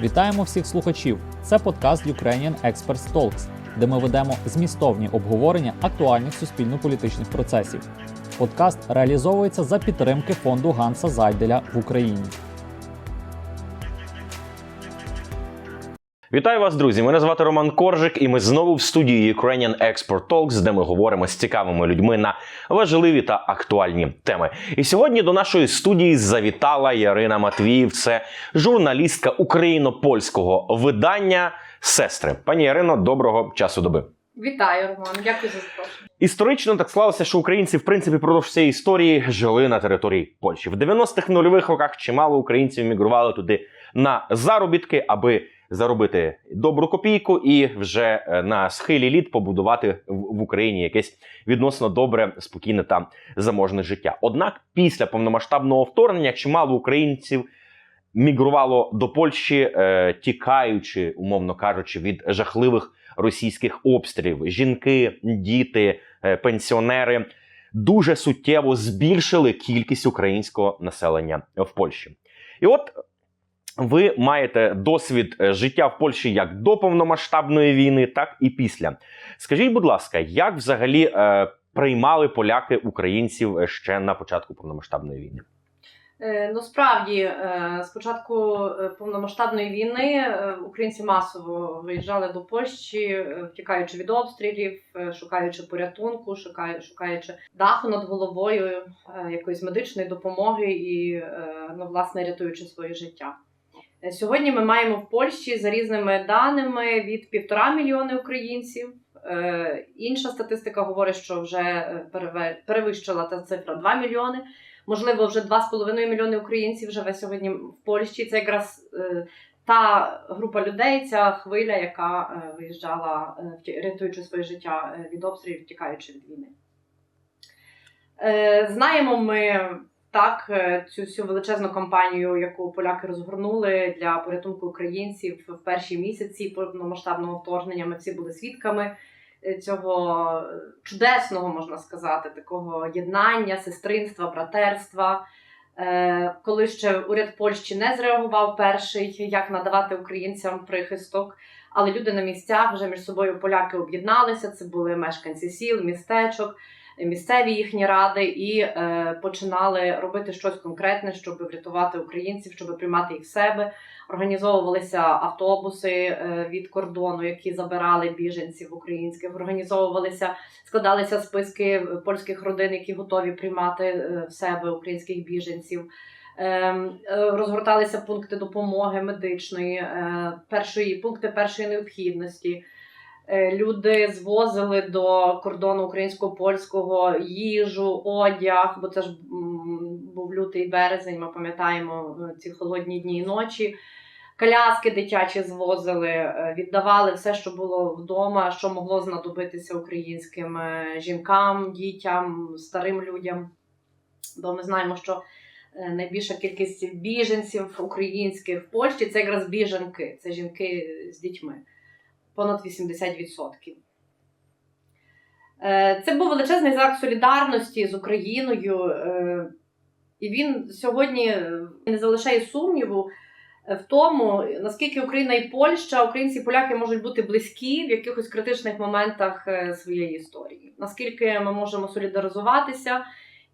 Вітаємо всіх слухачів! Це подкаст Ukrainian Experts Talks, де ми ведемо змістовні обговорення актуальних суспільно-політичних процесів. Подкаст реалізовується за підтримки фонду Ганса Зайделя в Україні. Вітаю вас, друзі! Мене звати Роман Коржик, і ми знову в студії Ukrainian Export Talks, де ми говоримо з цікавими людьми на важливі та актуальні теми. І сьогодні до нашої студії завітала Ярина Матвіїв. Це журналістка україно-польського видання Сестри. Пані Ярино, доброго часу доби. Вітаю, Роман. Дякую за запрошення. Історично так склалося, що українці, в принципі, впродовж всієї історії жили на території Польщі. В 90-х нульових роках чимало українців мігрували туди на заробітки, аби заробити добру копійку і вже е, на схилі літ побудувати в Україні якесь відносно добре, спокійне та заможне життя. Однак після повномасштабного вторгнення чимало українців мігрувало до Польщі, е, тікаючи, умовно кажучи, від жахливих російських обстрілів. Жінки, діти, е, пенсіонери дуже суттєво збільшили кількість українського населення в Польщі. І от ви маєте досвід е, життя в Польщі як до повномасштабної війни, так і після. Скажіть, будь ласка, як взагалі е, приймали поляки українців е, ще на початку повномасштабної війни? Е, Ну, справді, з повномасштабної війни українці масово виїжджали до Польщі, втікаючи від обстрілів, шукаючи порятунку, шукаючи даху над головою, якоїсь медичної допомоги і, ну, власне, рятуючи своє життя. Е, Сьогодні ми маємо в Польщі за різними даними від півтора мільйони українців. Е, Інша статистика говорить, що вже е, перевищила та цифра 2 мільйони. Можливо, вже 2,5 мільйони українців живе сьогодні в Польщі. Це якраз та група людей, ця хвиля, яка виїжджала, рятуючи своє життя від обстрілів, втікаючи від війни. Знаємо ми так е, цю всю величезну кампанію, яку поляки розгорнули для порятунку українців в перші місяці повномасштабного вторгнення. Ми всі були свідками е, цього чудесного, можна сказати, такого єднання, сестринства, братерства. Е, Коли ще уряд Польщі не зреагував перший, як надавати українцям прихисток, але люди на місцях вже між собою поляки об'єдналися. Це були мешканці сіл, містечок, місцеві їхні ради, і е, починали робити щось конкретне, щоб врятувати українців, щоб приймати їх в себе. Організовувалися автобуси е, від кордону, які забирали біженців українських. Організовувалися, складалися списки польських родин, які готові приймати е, в себе українських біженців. Ем, е, Розгорталися пункти допомоги медичної, е, першої пункти першої необхідності. Е, Люди звозили до кордону українсько-польського їжу, одяг, бо це ж був лютий березень. Ми пам'ятаємо е, ці холодні дні і ночі. Коляски дитячі звозили, е, віддавали все, що було вдома, що могло знадобитися українським жінкам, дітям, старим людям. Бо ми знаємо, що найбільша кількість біженців українських в Польщі це якраз біженки, це жінки з дітьми. Понад 80%. Е, Це був величезний знак солідарності з Україною. е, І він сьогодні не залишає сумніву е, в тому, наскільки Україна і Польща, українці і поляки можуть бути близькі в якихось критичних моментах е, своєї історії. Наскільки ми можемо солідаризуватися,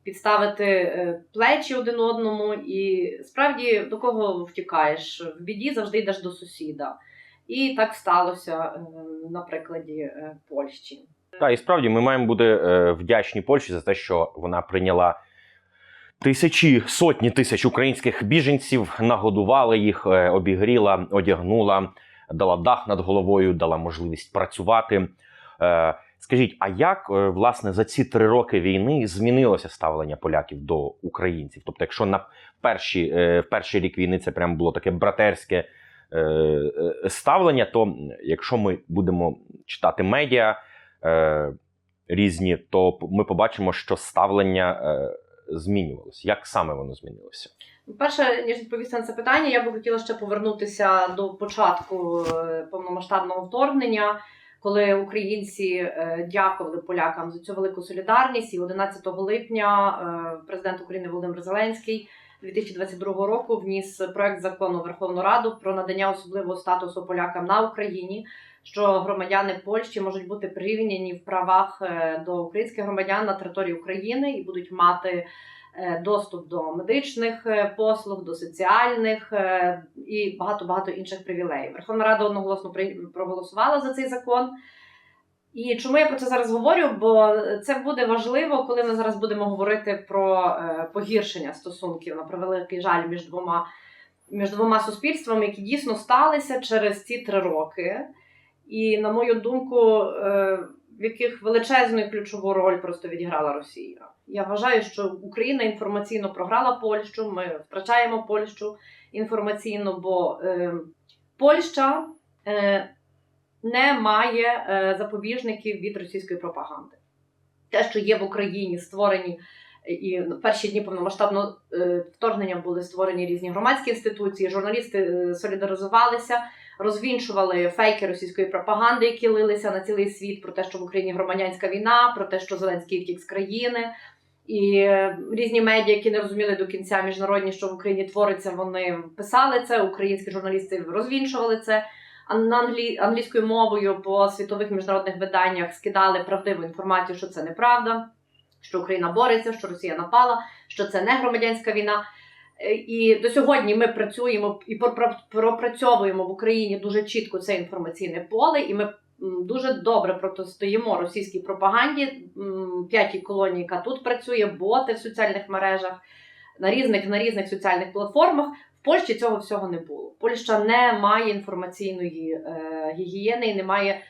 підставити е, плечі один одному, і справді до кого втікаєш? В біді завжди йдеш до сусіда. І так сталося е, на прикладі е, Польщі. Та і справді ми маємо бути е, вдячні Польщі за те, що вона прийняла тисячі, сотні тисяч українських біженців, нагодувала їх, обігріла, одягнула, дала дах над головою, дала можливість працювати. Скажіть, а як власне за ці три роки війни змінилося ставлення поляків до українців? Тобто, якщо на перші, перший рік війни це прям було таке братерське ставлення, то якщо ми будемо читати медіа е, різні, то ми побачимо, що ставлення е, змінювалося. Як саме воно змінилося? Перше, ніж відповісти на це питання, я би хотіла ще повернутися до початку е, повномасштабного вторгнення, коли українці е, дякували полякам за цю велику солідарність. І 11 липня е, президент України Володимир Зеленський 2022 року вніс проект закону Верховну Раду про надання особливого статусу полякам на Україні, що громадяни Польщі можуть бути прирівняні в правах е, до українських громадян на території України і будуть мати е, доступ до медичних е, послуг, до соціальних і багато багато інших привілеїв. Верховна Рада одноголосно проголосувала за цей закон. І чому я про це зараз говорю? Бо це буде важливо, коли ми зараз будемо говорити про е, погіршення стосунків на превеликий жаль між двома між двома суспільствами, які дійсно сталися через ці три роки. І, на мою думку, е, в яких величезну і ключову роль просто відіграла Росія. Я вважаю, що Україна інформаційно програла Польщу. Ми втрачаємо Польщу інформаційно, бо е, Польща е, не має е, запобіжників від російської пропаганди. Те, що є в Україні створені і в перші дні повномасштабного е, вторгнення були створені різні громадські інституції, журналісти е, солідаризувалися, розвінчували фейки російської пропаганди, які лилися на цілий світ про те, що в Україні громадянська війна, про те, що Зеленський втік з країни. І різні медіа, які не розуміли до кінця міжнародні, що в Україні твориться, вони писали це. Українські журналісти розвінчували це. Англі... англійською мовою по світових міжнародних виданнях скидали правдиву інформацію, що це неправда, що Україна бореться, що Росія напала, що це не громадянська війна. Е, І до сьогодні ми працюємо і пропра- пропрацьовуємо в Україні дуже чітко це інформаційне поле, і ми дуже добре протистоїмо російській пропаганді. П'ятій колонії, яка тут працює, боти в соціальних мережах, на різних на різних соціальних платформах. В Польщі цього всього не було. Польща не має інформаційної е, гігієни і не має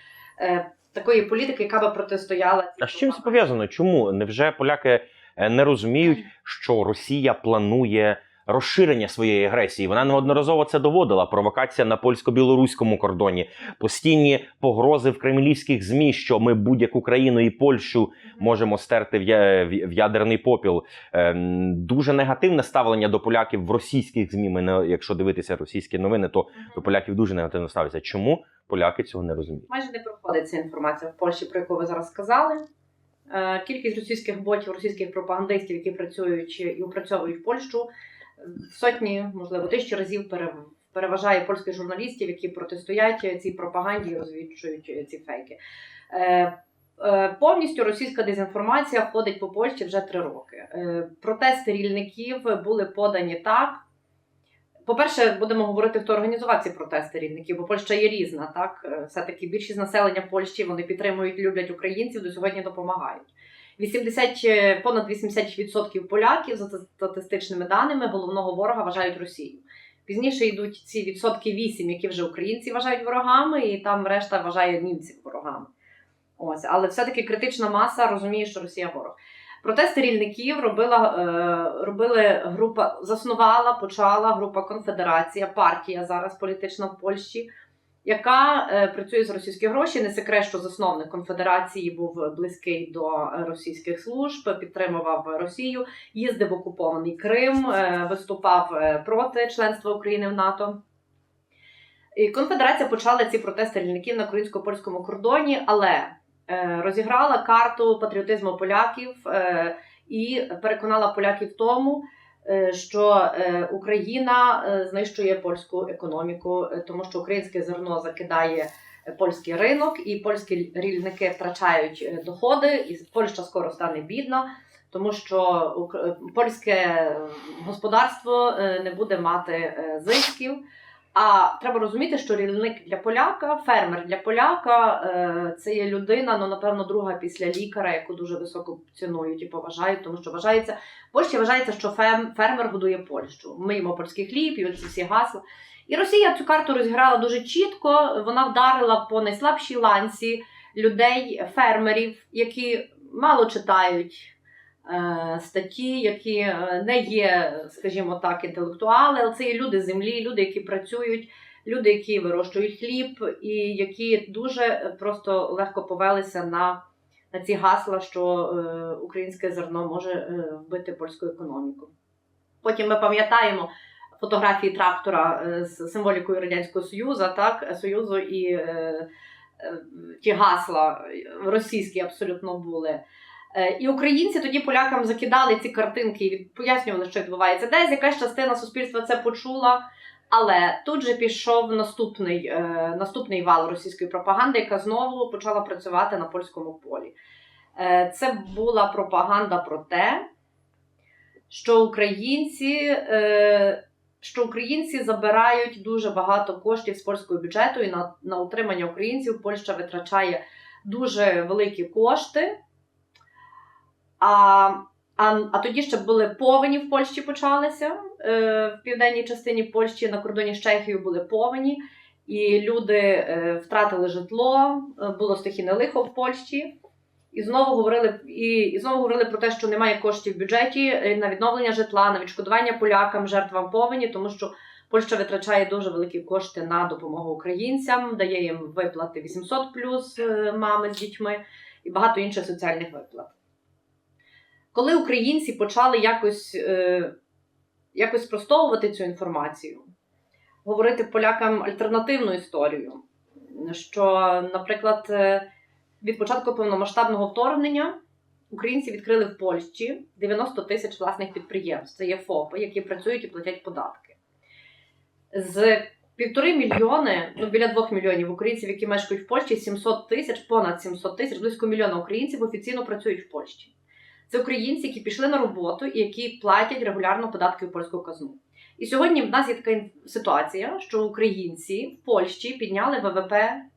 е, такої політики, яка би протистояла. А з чим це пов'язано? Чому невже поляки е, не розуміють, що Росія планує розширення своєї агресії? Вона неодноразово це доводила. Провокація на польсько-білоруському кордоні, постійні погрози в кремлівських змі, що ми будь-яку країну і Польщу можемо стерти в, ядерний попіл. Ем, Дуже негативне ставлення до поляків в російських змі. Ми якщо дивитися російські новини, то до поляків дуже негативно ставляться. Чому поляки цього не розуміють? майже не проходить ця інформація в Польщі, про яку ви зараз сказали. Е, Кількість російських ботів, російських пропагандистів, які працюють і опрацьовують Польщу, е, сотні, можливо, тисячі разів переважає польських журналістів, які протистоять цій пропаганді і розвідчують ці фейки. Е, е, Повністю російська дезінформація ходить по Польщі вже три роки. Е, Протести рільників були подані так. По-перше, будемо говорити, хто організував ці протести рівників, бо Польща є різна. Так Е, все-таки більшість населення Польщі вони підтримують, люблять українців, до сьогодні допомагають. 80, е, понад 80% поляків за статистичними даними головного ворога вважають Росію. Пізніше йдуть ці відсотки 8, які вже українці вважають ворогами, і там решта вважає німців ворогами. Ось, але все-таки критична маса розуміє, що Росія ворог. Протести рільників робила, е, робили група, заснувала, почала група Конфедерація, партія зараз політична в Польщі, яка е, працює з російських грошей. Не секрет, що засновник конфедерації був близький до російських служб, підтримував Росію, їздив в окупований Крим, е, виступав е, проти членства України в НАТО. І конфедерація почала ці протести рільників на українсько-польському кордоні, але розіграла карту патріотизму поляків і переконала поляків тому, що е, Україна е, знищує польську економіку, е, тому що українське зерно закидає е, польський ринок, і польські рільники втрачають е, доходи, і Польща скоро стане бідна. Тому що е, польське господарство е, не буде мати е, зисків. А треба розуміти, що рільник для поляка, фермер для поляка е, це є людина, ну напевно, друга після лікаря, яку дуже високо цінують і поважають, тому що вважається в Польщі вважається, що фермер годує Польщу. Ми їмо польський хліб, і оці всі гасла. І Росія цю карту розіграла дуже чітко. Вона вдарила по найслабшій ланці людей, фермерів, які мало читають статті, які е, не є, скажімо так, інтелектуали, але це є люди землі, люди, які працюють, люди, які вирощують хліб, і які дуже е, просто легко повелися на, на ці гасла, що е, українське зерно може е, вбити польську економіку. Потім ми пам'ятаємо. Фотографії трактора е, з символікою Радянського Союзу, так, Союзу і е, е, ті гасла російські абсолютно були. Е, І українці тоді полякам закидали ці картинки і пояснювали, що відбувається. Десь якась частина суспільства це почула. Але тут же пішов наступний, е, наступний вал російської пропаганди, яка знову почала працювати на польському полі. Е, це була пропаганда про те, що українці, що українці забирають дуже багато коштів з польського бюджету, і на, на утримання українців Польща витрачає дуже великі кошти. А, а, а тоді ще були повені в Польщі почалися. Е, в південній частині Польщі на кордоні з Чехією були повені, і люди е, втратили житло, е, було стихійне лихо в Польщі. І знову говорили і, і знову говорили про те, що немає коштів в бюджеті е, на відновлення житла, на відшкодування полякам, жертвам повені, тому що Польща витрачає дуже великі кошти на допомогу українцям, дає їм виплати 800 плюс е, мами з дітьми і багато інших соціальних виплат. Коли українці почали якось, е, якось спростовувати цю інформацію, говорити полякам альтернативну історію, що, наприклад, е, від початку повномасштабного вторгнення українці відкрили в Польщі 90 тисяч власних підприємств. Це є ФОПи, які працюють і платять податки. З півтори мільйони, ну біля двох мільйонів українців, які мешкають в Польщі, 700 тисяч, понад 700 тисяч, близько мільйона українців офіційно працюють в Польщі. Це українці, які пішли на роботу і які платять регулярно податки в польську казну. І сьогодні в нас є така ситуація, що українці в Польщі підняли ВВП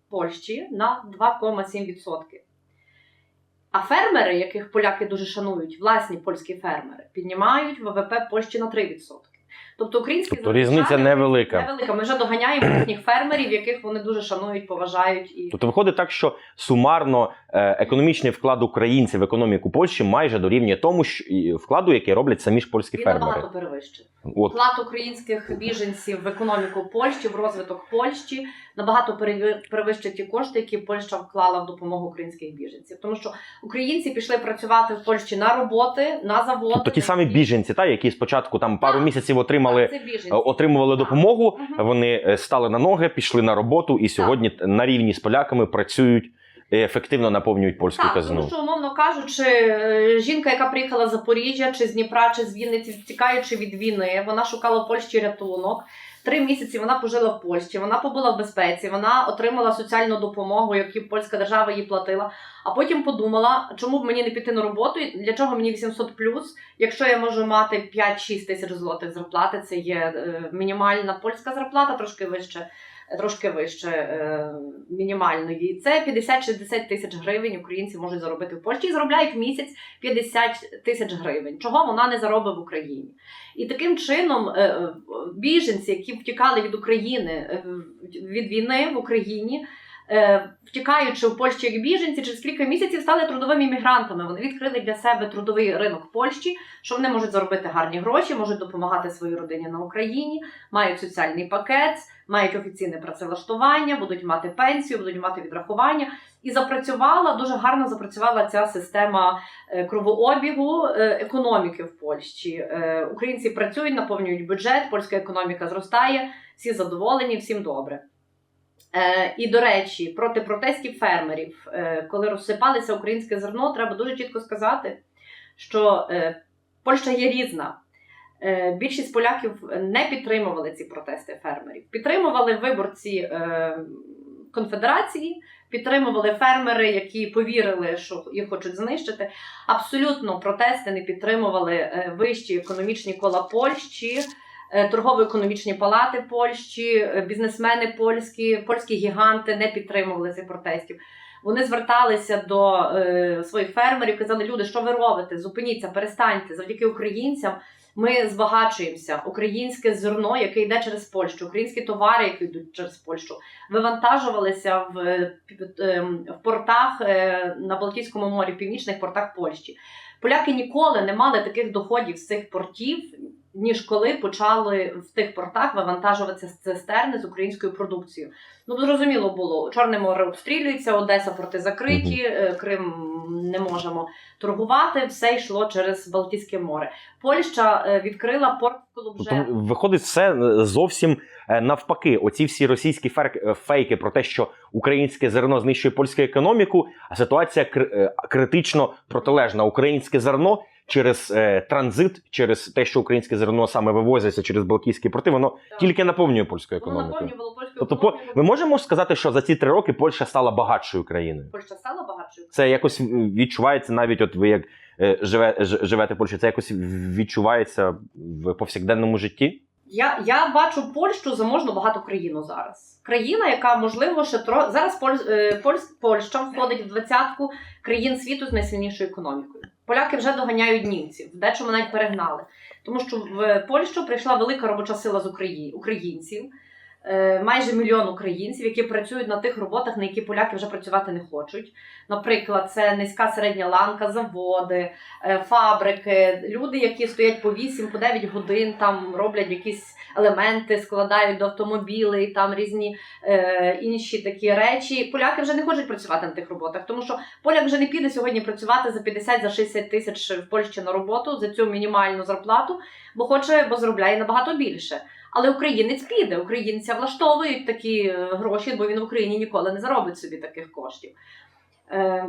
Польщі на 2,7%. А фермери, яких поляки дуже шанують, власні польські фермери, піднімають ВВП Польщі на 3%. Тобто українські Тобто різниця невелика. невелика. Ми вже доганяємо їхніх фермерів, яких вони дуже шанують, поважають і Тобто виходить так, що сумарно е, економічний вклад українців в економіку Польщі майже дорівнює тому, що і вкладу, який роблять самі ж польські він фермери. набагато перевищує. От Вклад українських біженців в економіку Польщі, в розвиток Польщі набагато переви- перевищує ті кошти, які Польща вклала в допомогу українських біженців. Тому що українці пішли працювати в Польщі на роботи, на заводи. тобто ті самі біженці, та які спочатку там пару Так. місяців отримали. Так, е, Отримували Так. допомогу, Мгм. вони е, стали на ноги, пішли на роботу і сьогодні на рівні з поляками працюють і ефективно наповнюють польську Так, казну. тому що, умовно кажучи, е, жінка, яка приїхала з Запоріжжя, чи з Дніпра, чи з Вінниці, тікаючи від війни, вона шукала в Польщі рятунок. Три місяці вона пожила в Польщі, вона побула в безпеці, вона отримала соціальну допомогу, яку польська держава їй платила. А потім подумала, чому б мені не піти на роботу, для чого мені 800 плюс, якщо я можу мати 5-6 тисяч злотих зарплати, це є е, мінімальна польська зарплата, трошки вище. Трошки вище е, мінімальної. Це 50-60 тисяч гривень українці можуть заробити в Польщі і заробляють в місяць 50 тисяч гривень. Чого вона не заробить в Україні? І таким чином е, е, біженці, які втікали від України від війни в Україні, втікаючи в Польщі як біженці, через кілька місяців стали трудовими мігрантами. Вони відкрили для себе трудовий ринок Польщі, що вони можуть заробити гарні гроші, можуть допомагати своїй родині на Україні, мають соціальний пакет, мають офіційне працевлаштування, будуть мати пенсію, будуть мати відрахування. І запрацювала дуже гарно запрацювала ця система е, кровообігу е, економіки в Польщі. Е, Українці працюють, наповнюють бюджет, польська економіка зростає, всі задоволені, всім добре. Е, і до речі, проти протестів фермерів, е, коли розсипалися українське зерно, треба дуже чітко сказати, що е, Польща є різна. Е, Більшість поляків не підтримували ці протести фермерів. Підтримували виборці е, конфедерації, підтримували фермери, які повірили, що їх хочуть знищити. Абсолютно протести не підтримували е, вищі економічні кола Польщі, торгово-економічні палати Польщі, е, бізнесмени польські, польські гіганти не підтримували цих протестів. Вони зверталися до е, своїх фермерів, казали: люди, що ви робите? Зупиніться, перестаньте завдяки українцям. Ми збагачуємося. Українське зерно, яке йде через Польщу, українські товари, які йдуть через Польщу, вивантажувалися в, е, ем, в портах е, на Балтійському морі, в північних портах Польщі. Поляки ніколи не мали таких доходів з цих портів, ніж коли почали в тих портах вивантажуватися цистерни з українською продукцією. Ну зрозуміло було, Чорне море обстрілюється, Одеса порти закриті, е, Крим не можемо торгувати. Все йшло через Балтійське море. Польща е, відкрила порт. Тобто виходить все е, зовсім навпаки. Оці всі російські фейки про те, що українське зерно знищує польську економіку, а ситуація кр- критично протилежна. Українське зерно через е, транзит, через те, що українське зерно саме вивозиться через Балтійські порти, воно Так. тільки наповнює польську Воно економіку. наповнювало польську Тобто, по, ми можемо сказати, що за ці три роки Польща стала багатшою країною. Польща стала багатшою. Це якось відчувається навіть, от ви як е, живе, ж- живете в Польщі, це якось відчувається в повсякденному житті. Я, я бачу Польщу заможну багату країну зараз. Країна, яка можливо ще тро... зараз Поль... е, Польща входить в двадцятку країн світу з найсильнішою економікою. Поляки вже доганяють німців, дечому навіть перегнали. Тому що в Польщу прийшла велика робоча сила з Украї... українців, майже мільйон українців, які працюють на тих роботах, на які поляки вже працювати не хочуть. Наприклад, це низька середня ланка, заводи, е, фабрики, люди, які стоять по 8 по 9 годин, там роблять якісь елементи, складають до автомобілей, там різні е, інші такі речі. Поляки вже не хочуть працювати на тих роботах, тому що поляк вже не піде сьогодні працювати за 50 за 60 тисяч в Польщі на роботу за цю мінімальну зарплату, бо хоче, бо заробляє набагато більше. Але українець піде, українця влаштовують такі е, гроші, бо він в Україні ніколи не заробить собі таких коштів. Е,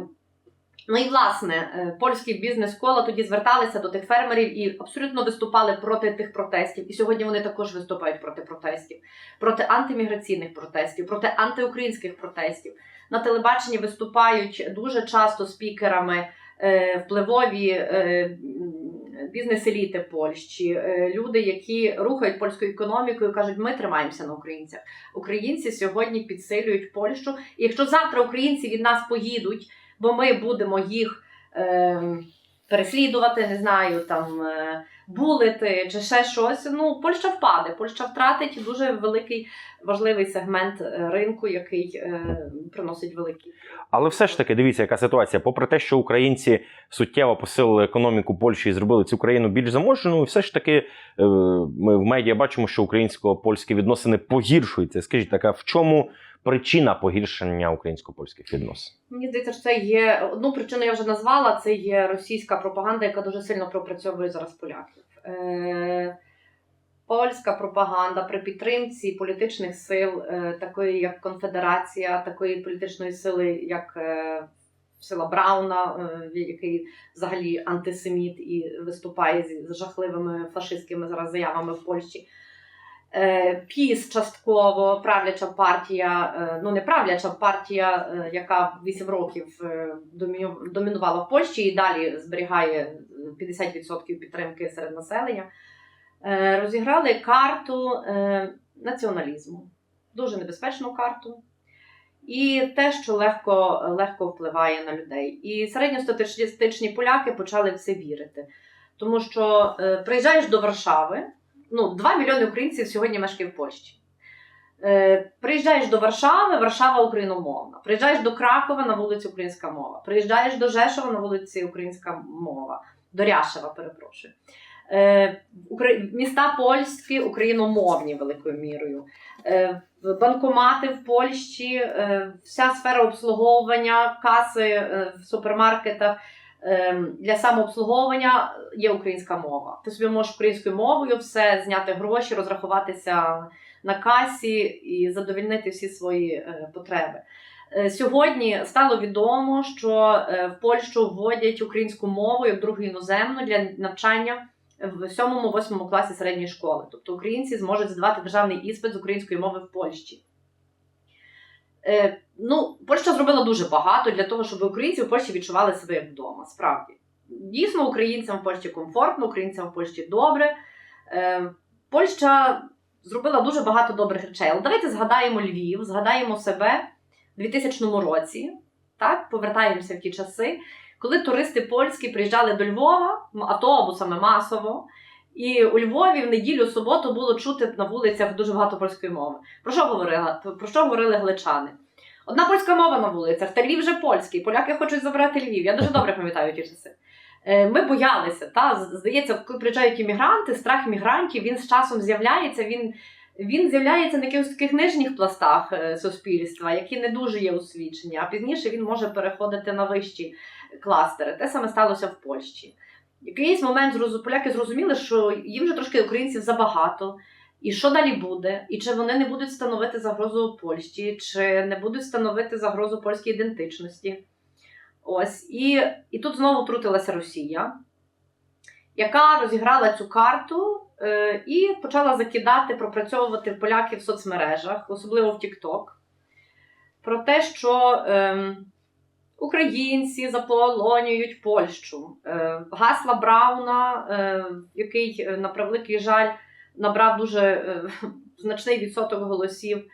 Ну і власне е, польські бізнес-кола тоді зверталися до тих фермерів і абсолютно виступали проти тих протестів. І сьогодні вони також виступають проти протестів, проти антиміграційних протестів, проти антиукраїнських протестів. На телебаченні виступають дуже часто спікерами впливові бізнес-еліти Польщі, е, люди, які рухають польську економіку і кажуть, ми тримаємося на українцях. Українці сьогодні підсилюють Польщу. І якщо завтра українці від нас поїдуть, бо ми будемо їх е, переслідувати, не знаю, там е, булити чи ще щось. Ну, Польща впаде. Польща втратить дуже великий важливий сегмент е, ринку, який е, приносить великі. Але все ж таки, дивіться, яка ситуація. Попри те, що українці суттєво посилили економіку Польщі і зробили цю країну більш заможною, все ж таки е, ми в медіа бачимо, що українсько-польські відносини погіршуються. Скажіть, така в чому причина погіршення українсько-польських відносин? Мені здається, що це є одну причину. Я вже назвала. Це є російська пропаганда, яка дуже сильно пропрацьовує зараз поляків. Е, польська пропаганда при підтримці політичних сил, е, такої як Конфедерація, такої політичної сили, як е, сила Брауна, е, який взагалі антисеміт і виступає з, жахливими фашистськими зараз заявами в Польщі. Е, Піс частково правляча партія, е, ну не правляча партія, е, яка 8 років домінувала в Польщі і далі зберігає е, 50% підтримки серед населення, розіграли карту націоналізму, дуже небезпечну карту. І те, що легко, легко впливає на людей. І середньостатистичні поляки почали в це вірити. Тому що приїжджаєш до Варшави, ну, 2 мільйони українців сьогодні мешкає в Польщі. Е, приїжджаєш до Варшави, Варшава україномовна. Приїжджаєш до Кракова на вулиці українська мова. Приїжджаєш до Жешова на вулиці українська мова. До Ряшева, перепрошую. Е, Укра- Міста польські україномовні великою мірою. Е, Банкомати в Польщі, е, вся сфера обслуговування, каси е, в супермаркетах для самообслуговування є українська мова. Ти собі можеш українською мовою все зняти гроші, розрахуватися на касі і задовільнити всі свої е, потреби. Е, Сьогодні стало відомо, що е, в Польщу вводять українську мову як другу іноземну для навчання в 7-8 класі середньої школи. Тобто українці зможуть здавати державний іспит з української мови в Польщі. Е, ну, Польща зробила дуже багато для того, щоб українці в Польщі відчували себе як вдома. Справді. Дійсно, українцям в Польщі комфортно, українцям в Польщі добре. Е, Польща зробила дуже багато добрих речей. Але давайте згадаємо Львів, згадаємо себе в 2000 році. Так, повертаємося в ті часи, коли туристи польські приїжджали до Львова автобусами масово. І у Львові в неділю, суботу було чути на вулицях дуже багато польської мови. Про що говорила? Про що говорили гличани? Одна польська мова на вулицях, та Львів вже польський. Поляки хочуть забрати Львів. Я дуже добре пам'ятаю ті часи. Е, Ми боялися. Та? Здається, коли приїжджають іммігранти, страх іммігрантів, він з часом з'являється, він, він з'являється на якихось таких нижніх пластах е, суспільства, які не дуже є освічені, а пізніше він може переходити на вищі кластери. Те саме сталося в Польщі. Якийсь момент поляки зрозуміли, що їм вже трошки українців забагато. І що далі буде? І чи вони не будуть становити загрозу Польщі, чи не будуть становити загрозу польській ідентичності? Ось. І, і тут знову втрутилася Росія, яка розіграла цю карту е, і почала закидати, пропрацьовувати поляків в соцмережах, особливо в TikTok, про те, що е, українці заполонюють Польщу. Е, гасла Брауна, е, який, е, на превеликий жаль, набрав дуже значний відсоток голосів.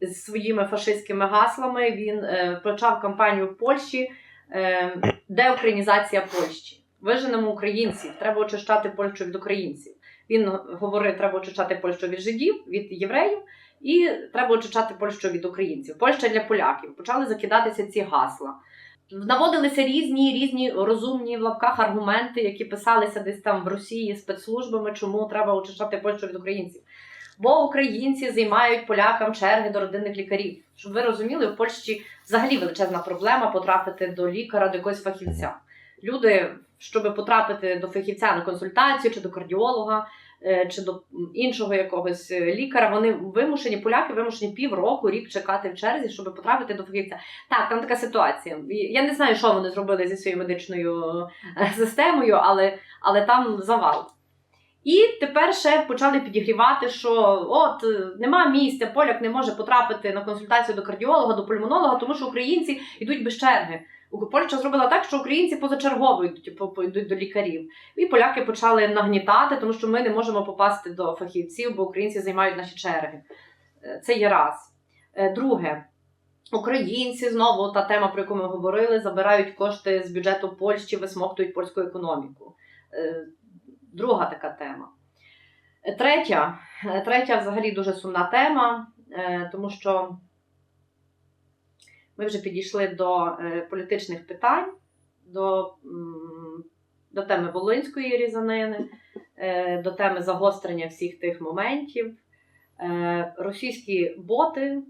З своїми фашистськими гаслами він почав кампанію в Польщі е, деукраїнізація Польщі. Виженемо українців, треба очищати Польщу від українців. Він говорив, треба очищати Польщу від жидів, від євреїв, і треба очищати Польщу від українців. Польща для поляків. Почали закидатися ці гасла. Наводилися різні різні розумні в лапках аргументи, які писалися десь там в Росії спецслужбами, чому треба очищати Польщу від українців. Бо українці займають полякам черги до родинних лікарів. Щоб ви розуміли, в Польщі взагалі величезна проблема потрапити до лікаря, до якогось фахівця. Люди, щоб потрапити до фахівця на консультацію чи до кардіолога, чи до іншого якогось е, лікаря, вони вимушені, поляки вимушені півроку, рік чекати в черзі, щоб потрапити до фахівця. Так, там така ситуація. Я не знаю, що вони зробили зі своєю медичною е, системою, але, але там завал. І тепер ще почали підігрівати, що от е, нема місця, поляк не може потрапити на консультацію до кардіолога, до пульмонолога, тому що українці йдуть без черги. Польща зробила так, що українці позачергово типу, йдуть до лікарів. І поляки почали нагнітати, тому що ми не можемо попасти до фахівців, бо українці займають наші черги. Е, Це є раз. Е, Друге, українці знову та тема, про яку ми говорили, забирають кошти з бюджету Польщі, висмоктують польську економіку. Е, Друга така тема. Третя, третя взагалі дуже сумна тема, тому що ми вже підійшли до е, політичних питань, до, до теми Волинської різанини, е, до теми загострення всіх тих моментів. Е, Російські боти,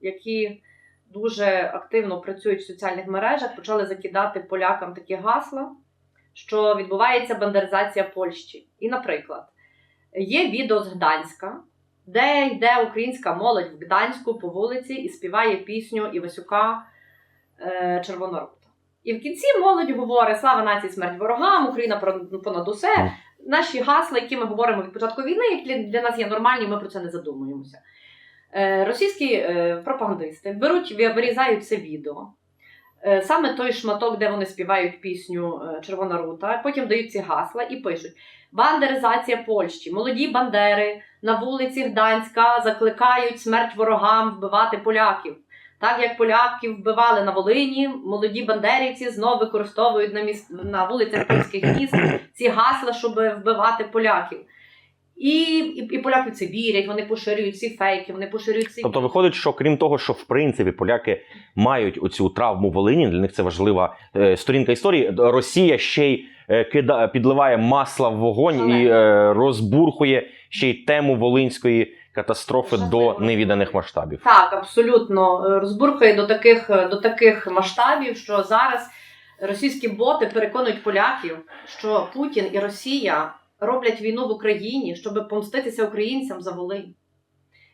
які дуже активно працюють в соціальних мережах, почали закидати полякам такі гасла, що відбувається бандеризація Польщі. І, наприклад, є відео з Гданська, де йде українська молодь в Гданську по вулиці і співає пісню Івасюка е. І в кінці молодь говорить Слава нації, смерть ворогам, Україна понад усе. Наші гасла, які ми говоримо від початку війни, які для- нас є нормальні, ми про це не задумуємося. Е, Російські е, пропагандисти беруть, вирізають це відео. Е, Саме той шматок, де вони співають пісню Червона рута, потім дають ці гасла і пишуть: Бандеризація Польщі, молоді бандери на вулиці Гданська закликають смерть ворогам вбивати поляків. Так як поляків вбивали на Волині, молоді бандерівці знову використовують на, міст на вулицях польських міст ці гасла, щоб вбивати поляків. І, і, і поляки це вірять, вони поширюють ці фейки, вони поширюють ці Тобто виходить, що крім того, що в принципі поляки мають оцю травму Волині, для них це важлива е, сторінка історії. Росія ще й е, кида, підливає масла в вогонь і е, розбурхує ще й тему волинської катастрофи Жахливо. до невіданих масштабів. Так, абсолютно Е, розбурхує до таких, до таких масштабів, що зараз російські боти переконують поляків, що Путін і Росія роблять війну в Україні, щоб помститися українцям за Волинь.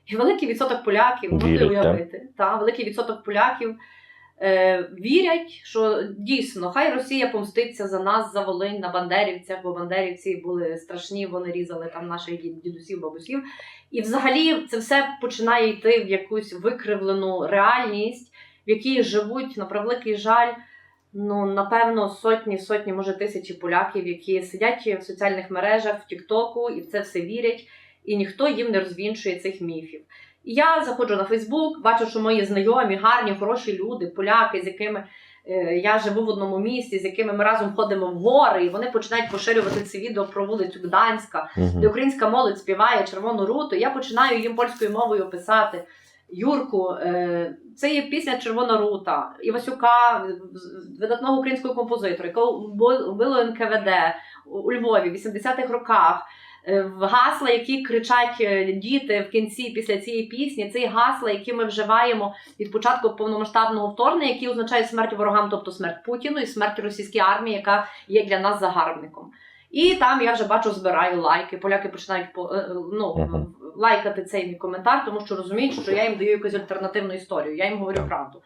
І великий відсоток поляків, можете уявити, та, великий відсоток поляків е, вірять, що дійсно хай Росія помститься за нас, за Волинь на бандерівцях, бо бандерівці були страшні, вони різали там наших дід- дідусів, бабусів. І взагалі це все починає йти в якусь викривлену реальність, в якій живуть на превеликий жаль. Ну, напевно, сотні, сотні, може тисячі поляків, які сидять в соціальних мережах, в Тіктоку і в це все вірять, і ніхто їм не розвінчує цих міфів. І я заходжу на Фейсбук, бачу, що мої знайомі, гарні, хороші люди, поляки, з якими е, я живу в одному місті, з якими ми разом ходимо в гори, і вони починають поширювати це відео про вулицю Гданська, де українська молодь співає червону руту, я починаю їм польською мовою писати. Юрку, е, це є пісня Червона рута Івасюка, видатного українського композитора, якого вбило НКВД у Львові в 80-х роках. Е, Гасла, які кричать е, діти в кінці після цієї пісні, це гасла, які ми вживаємо від початку повномасштабного вторгнення, які означають смерть ворогам, тобто смерть Путіну і смерть російській армії, яка є для нас загарбником. І там я вже бачу, збираю лайки. Поляки починають по- е, ну, лайкати цей мій коментар, тому що розуміють, що я їм даю якусь альтернативну історію. Я їм говорю правду.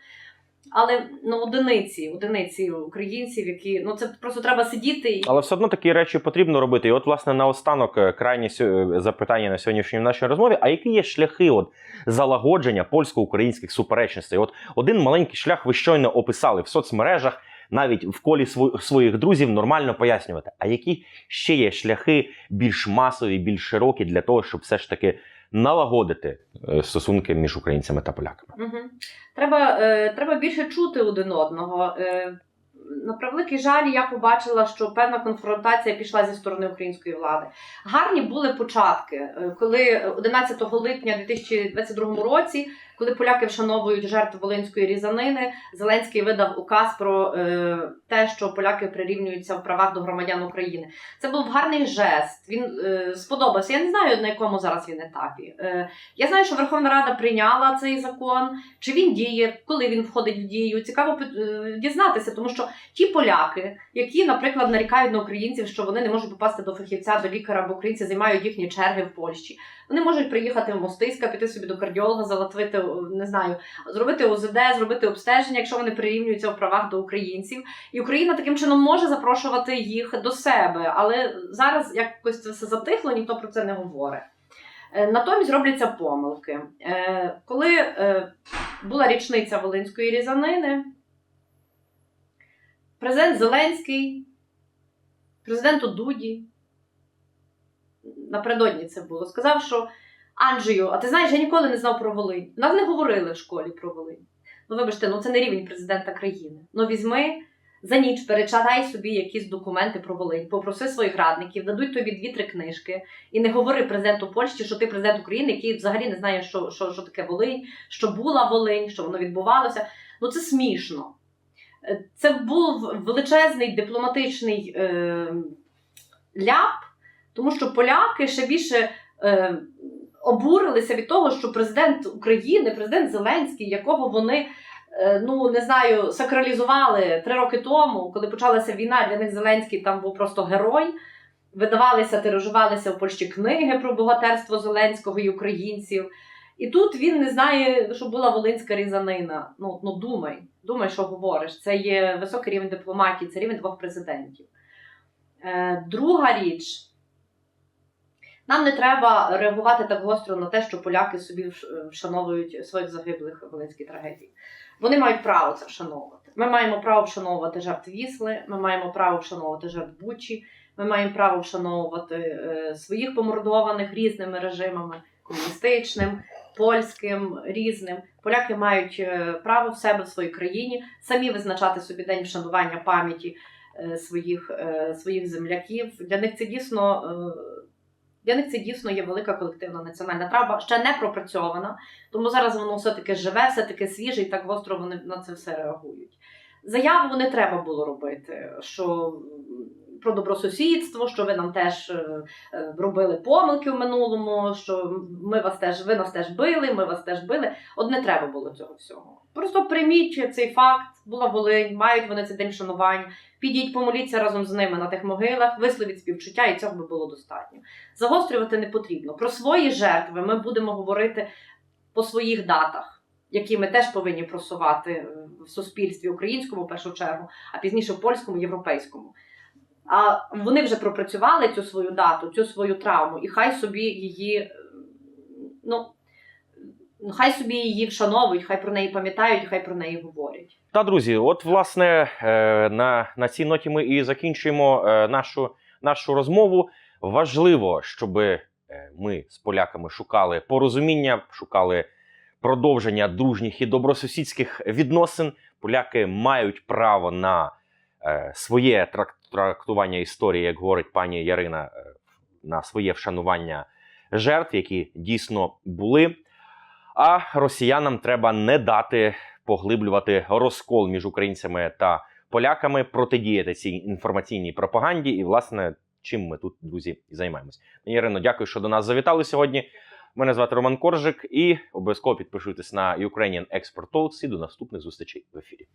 Але ну, одиниці, одиниці українців, які ну це просто треба сидіти і Але все одно такі речі потрібно робити. І от, власне, наостанок е, крайнє сьо- е, запитання на сьогоднішній нашій розмові. А які є шляхи от залагодження польсько-українських суперечностей? От один маленький шлях ви щойно описали в соцмережах, навіть в колі сво- своїх друзів нормально пояснювати. А які ще є шляхи більш масові, більш широкі для того, щоб все ж таки налагодити е, стосунки між українцями та поляками? Угу. Треба, е, треба більше чути один одного. Е, на превеликий жаль, я побачила, що певна конфронтація пішла зі сторони української влади. Гарні були початки, е, коли 11 липня 2022 році, коли поляки вшановують жертв Волинської різанини, Зеленський видав указ про е, те, що поляки прирівнюються в правах до громадян України. Це був гарний жест. Він е, сподобався. Я не знаю на якому зараз він етапі. Е, я знаю, що Верховна Рада прийняла цей закон. Чи він діє, коли він входить в дію? Цікаво е, дізнатися, тому що ті поляки, які, наприклад, нарікають на українців, що вони не можуть попасти до фахівця, до лікаря, бо українці займають їхні черги в Польщі. Вони можуть приїхати в Мостиська, піти собі до кардіолога, залатвити, не знаю, зробити ОЗД, зробити обстеження, якщо вони прирівнюються в правах до українців. І Україна таким чином може запрошувати їх до себе. Але зараз якось це все затихло, ніхто про це не говорить. Е, Натомість робляться помилки. Е, Коли е, була річниця Волинської різанини, президент Зеленський, президенту Дуді, напередодні це було, сказав, що Анджею, а ти знаєш, я ніколи не знав про Волинь. Нас не говорили в школі про Волинь. Ну, вибачте, ну це не рівень президента країни. Ну, візьми за ніч, перечитай собі якісь документи про Волинь, попроси своїх радників, дадуть тобі дві-три книжки, і не говори президенту Польщі, що ти президент України, який взагалі не знає, що, що, що таке Волинь, що була Волинь, що воно відбувалося. Ну це смішно. Е, Це був величезний дипломатичний е, ляп, тому що поляки ще більше е, обурилися від того, що президент України, президент Зеленський, якого вони. е, Ну, не знаю, сакралізували три роки тому, коли почалася війна, для них Зеленський там був просто герой. Видавалися, тиражувалися в Польщі книги про богатирство Зеленського і українців. І тут він не знає, що була волинська різанина. Ну, ну думай, думай, що говориш. Це є високий рівень дипломатії, це рівень двох президентів. Е, друга річ. Нам не треба реагувати так гостро на те, що поляки собі вшановують своїх загиблих в Волинській трагедії. Вони мають право це вшановувати. Ми маємо право вшановувати жертв Вісли, ми маємо право вшановувати жертв Бучі, ми маємо право вшановувати е, своїх помордованих різними режимами, комуністичним, польським, різним. Поляки мають е, право в себе в своїй країні самі визначати собі день вшанування пам'яті е, своїх, своїх земляків. Для них це дійсно. Для них це дійсно є велика колективна національна травма, ще не пропрацьована, тому зараз воно все-таки живе, все-таки свіже, і так гостро вони на це все реагують. Заяву не треба було робити, що про добросусідство, що ви нам теж е, е, робили помилки в минулому, що ми вас теж, ви нас теж били, ми вас теж били. От не треба було цього всього. Просто прийміть цей факт, була Волинь, мають вони цей день шанувань. Підіть, помоліться разом з ними на тих могилах, висловіть співчуття, і цього би було достатньо. Загострювати не потрібно. Про свої жертви ми будемо говорити по своїх датах, які ми теж повинні просувати е, в суспільстві українському в першу чергу, а пізніше в польському, європейському. А вони вже пропрацювали цю свою дату, цю свою травму, і хай собі її, е, ну, хай собі її вшановують, хай про неї пам'ятають, хай про неї говорять. Та друзі, от власне е, на, на цій ноті ми і закінчуємо е, нашу, нашу розмову. Важливо, щоб ми з поляками шукали порозуміння, шукали продовження дружніх і добросусідських відносин. Поляки мають право на своє трак- трактування історії, як говорить пані Ярина, е, на своє вшанування жертв, які дійсно були. А росіянам треба не дати поглиблювати розкол між українцями та поляками, протидіяти цій інформаційній пропаганді. І, власне, чим ми тут, друзі, і займаємось. Ірино, дякую, що до нас завітали сьогодні. Мене звати Роман Коржик, і обов'язково підпишуйтесь на Ukrainian Expert Talks і до наступних зустрічей в ефірі.